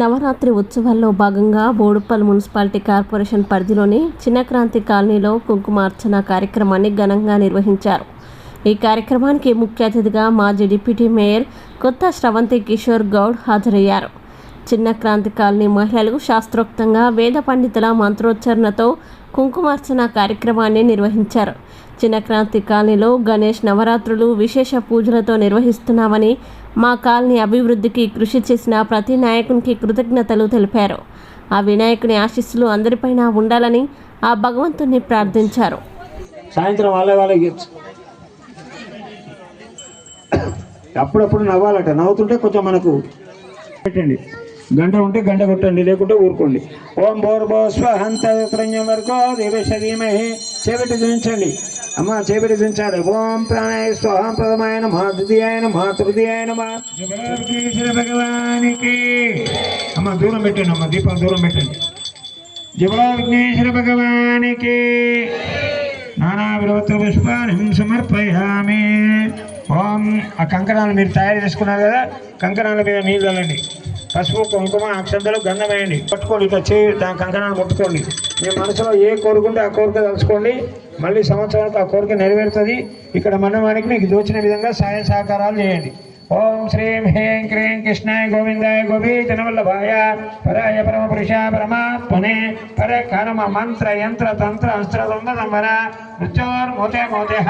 నవరాత్రి ఉత్సవాల్లో భాగంగా Boduppal municipality corporation పరిధిలోని చిన్నక్రాంతి కాలనీలో కుంకుమార్చన కార్యక్రమాన్ని ఘనంగా నిర్వహించారు. ఈ కార్యక్రమానికి ముఖ్య అతిథిగా మాజీ డిప్యూటీ మేయర్ కొత్త శ్రవంతి కిషోర్ గౌడ్ హాజరయ్యారు. చిన్న క్రాంతి కాలనీ మహిళలకు శాస్త్రోక్తంగా వేద పండితుల మంత్రోచ్చరణతో కుంకుమార్చన కార్యక్రమాన్ని నిర్వహించారు. చిన్న క్రాంతి కాలనీలో గణేష్ నవరాత్రులు విశేష పూజలతో నిర్వహిస్తున్నామని మా కాలనీ అభివృద్ధికి కృషి చేసిన ప్రతి నాయకునికి కృతజ్ఞతలు తెలిపారు. ఆ వినాయకుని ఆశీస్సులు అందరిపైన ఉండాలని ఆ భగవంతుని ప్రార్థించారు. సాయంత్రం వాళ్ళ వాళ్ళకి అప్పుడప్పుడు నవ్వాలట. నవ్వుతుంటే కొంచెం మనకు పెట్టండి. గంట ఉంటే గంట కొట్టండి లేకుంటే ఊరుకోండి. ఓం భోర్భో స్వహంత వరకు దేవశరీమహి చేపెట్టి దించండి. అమ్మ చేపెట్టి దించాలి. ఓం ప్రాణాయ స్వహం ప్రథమాయన మా ద్వితీయాయన మా తృతీయాయన మా భగవానికి అమ్మ దూరం పెట్టండి అమ్మ దీపం దూరం పెట్టండి. జగో విఘ్నేశ్వర భగవానికి నానా విడవత్వ పుష్పాన్ని సమర్పయామి. ఓం ఆ కంకణాలు మీరు తయారు చేసుకున్నారు కదా కంకణాల మీద నీళ్ళు చల్లండి. పసుపు కుంకుమ అక్షంతలు గంధం వేయండి పట్టుకోండి ఇట్లా చేయి దాని కంకణాన్ని ముట్టుకోండి మీ మనసులో ఏ కోరుకుంటే ఆ కోరిక తలుచుకోండి. మళ్ళీ సంవత్సరాలకు ఆ కోరిక నెరవేరుతుంది. ఇక్కడ మనవానికి మీకు దోచిన విధంగా సహాయ సహకారాలు చేయండి. ఓం శ్రీం హ్రీం క్రీం కృష్ణాయ గోవిందాయ గోపీజనవల్లభాయ పరాయ పరమ పురుష పరమాత్మనే పర కర్మ మంత్ర యంత్ర తంత్ర అస్త్ర సంవ సంవర మృత్యోర్మోతే మోతే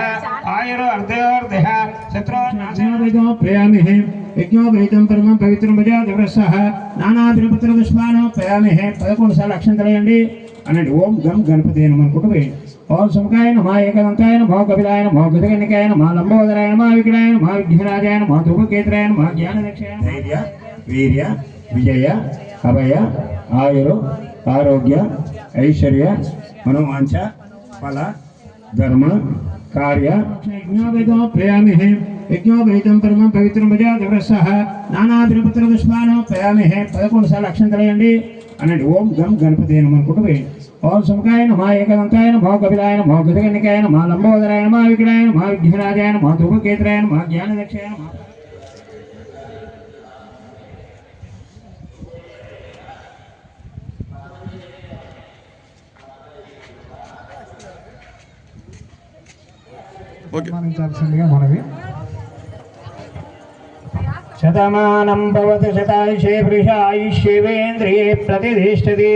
ఆయుర్ అర్ధయోర్దేహ శత్రుర్నాశో ప్రయామి యజ్ఞోపేతం పరమం పవిత్రం భజా దివసః నానాభినపత్ర పుష్పానం ప్రయామి పదకొండు సార్లు అక్షం అనండి ఓం గం గణపతి అనుకుంటూ వేయండి ఓం సుముఖాయ నమా ఏకదంతాయ నమో కపిలాయ నమో గజగణికాయ నమా లంబోదరాయ నమా విగ్రహాయ నమా విఘ్నరాజాయ నమా ధూపకేతురాయ నమా జ్ఞానదక్షాయ ధైర్య వీర్య విజయ అభయ ఆయురు ఆరోగ్య ఐశ్వర్య మనోవాంఛ ఫల ధర్మ కార్య. యజ్ఞోపేతం ప్రయామి యజ్ఞోపేతం పరమం పవిత్రం భజా దివసః నానాభినపత్ర పుష్పానం ప్రయామి పదకొండు సార్లు అక్షం తెలియండి అనండి ఓం గం గణపతి అనుకుంటూ వేయండి ఓం సుముఖాయ నమా ఏకదంతాయ నమో కపిలాయ నమో గజగణికాయ నమా లంబోదరాయ నమా విగ్రహాయ నమా విఘ్నరాజాయ నమా ధూపకేతురాయ నమా జ్ఞానదక్షాయ నమా. సన్మానించాల్సిందిగా మనవి. శతమానం భవతు శతాయుషే పురుషాయుష్యేవేంద్రియే ప్రతిష్టతి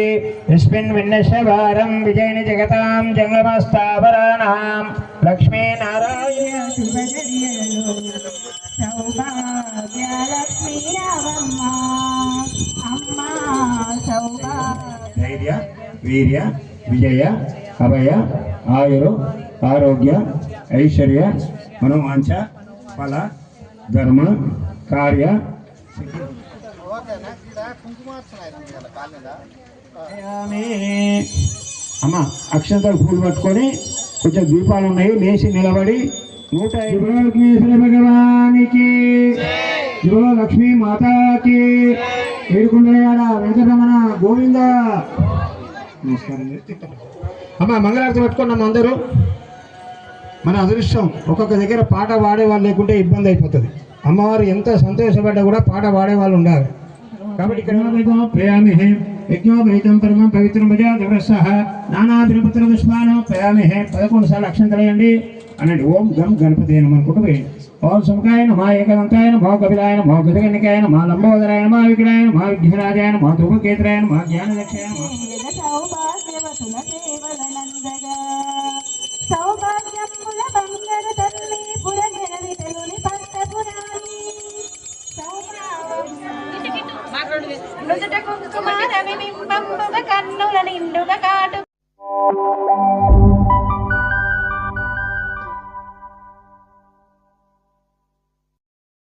యస్మిన్ విన్నశవారం విజయని జగతాం జంగమస్థావరాణాం లక్ష్మీనారాయణ సౌభాగ్యలక్ష్మీ ధైర్య వీర్య విజయ అభయ ఆయురు ఆరోగ్య ఐశ్వర్య మనోవాంఛ ఫల ధర్మ కార్య అమ్మ అక్షంతలు పూలు పట్టుకొని కొంచెం దీపాలు ఉన్నాయి లేచి నిలబడి నూట విఘ్నేశ్వర భగవానికి. లక్ష్మీ మాతాకి. ఏడుకుండయాడ వెంకటరమణ గోవింద. నమస్కారం. అమ్మ మంగళారతి పట్టుకున్నాం అందరూ. మన అదృష్టం ఒక్కొక్క దగ్గర పాట పాడే వాళ్ళు లేకుంటే ఇబ్బంది అయిపోతుంది. అమ్మవారు ఎంత సంతోషపడ్డా కూడా పాట పాడే వాళ్ళు ఉండాలి కాబట్టి ఇక్కడ ప్రయామి యజ్ఞోపేతం పరమం పవిత్రం భజా దివసః నానాభినపత్ర పుష్పానం ప్రయామి పదకొండు సార్లు అక్షం తెలియండి అనండి ఓం గం గణపతి అనుకుంటూ వేయండి ఓం సుముఖాయ నమా ఏకదంతాయ నమో కపిలాయ నమో గజగణికాయ నమా లంబోదరాయ నమా విగ్రహాయ నమా విఘ్నరాజాయ నమా ధూపకేతురాయ నమా జ్ఞానదక్షాయ నమా. సౌభాగ్యవతుల సేవలనందగా సౌభాగ్యముల బంగారు తల్లి টাটা